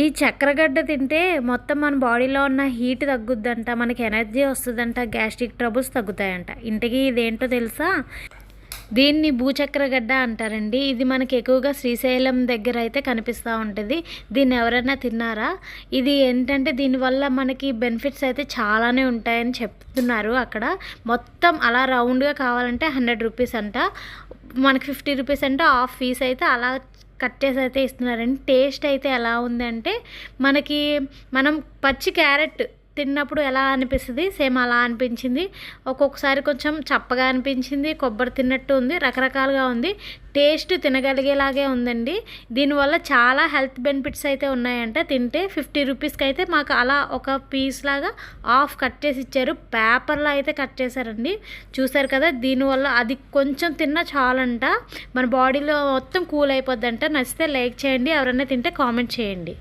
ఈ చక్రగడ్డ తింటే మొత్తం మన బాడీలో ఉన్న హీట్ తగ్గుద్దంట మనకి ఎనర్జీ వస్తుందంట గ్యాస్ట్రిక్ ట్రబుల్స్ తగ్గుతాయంట. ఇంతకీ ఇదేంటో తెలుసా? దీన్ని భూచక్రగడ్డ అంటారండి. ఇది మనకి ఎక్కువగా శ్రీశైలం దగ్గర అయితే కనిపిస్తూ ఉంటుంది. దీన్ని ఎవరైనా తిన్నారా? ఇది ఏంటంటే దీనివల్ల మనకి బెనిఫిట్స్ అయితే చాలానే ఉంటాయని చెప్తున్నారు అక్కడ. మొత్తం అలా రౌండ్గా కావాలంటే హండ్రెడ్ రూపీస్ అంట. మనకి ఫిఫ్టీ రూపీస్ అంటే హాఫ్ ఫీస్ అయితే అలా కట్ చేసి అయితే ఇస్తున్నారండి. టేస్ట్ అయితే ఎలా ఉందంటే మనకి మనం పచ్చి క్యారెట్ తిన్నప్పుడు ఎలా అనిపిస్తుంది? సేమ్ అలా అనిపించింది. ఒక్కొక్కసారి కొంచెం చప్పగా అనిపించింది. కొబ్బరి తిన్నట్టు ఉంది. రకరకాలుగా ఉంది. టేస్ట్ తినగలిగేలాగే ఉందండి. దీనివల్ల చాలా హెల్త్ బెనిఫిట్స్ అయితే ఉన్నాయంట. తింటే ఫిఫ్టీ రూపీస్కి అయితే మాకు అలా ఒక పీస్ లాగా ఆఫ్ కట్ చేసి ఇచ్చారు. పేపర్లో అయితే కట్ చేశారండి. చూసారు కదా దీనివల్ల అది కొంచెం తిన్నా చాలంట. మన బాడీలో మొత్తం కూల్ అయిపోద్దంట. నచ్చితే లైక్ చేయండి. ఎవరైనా తింటే కామెంట్ చేయండి.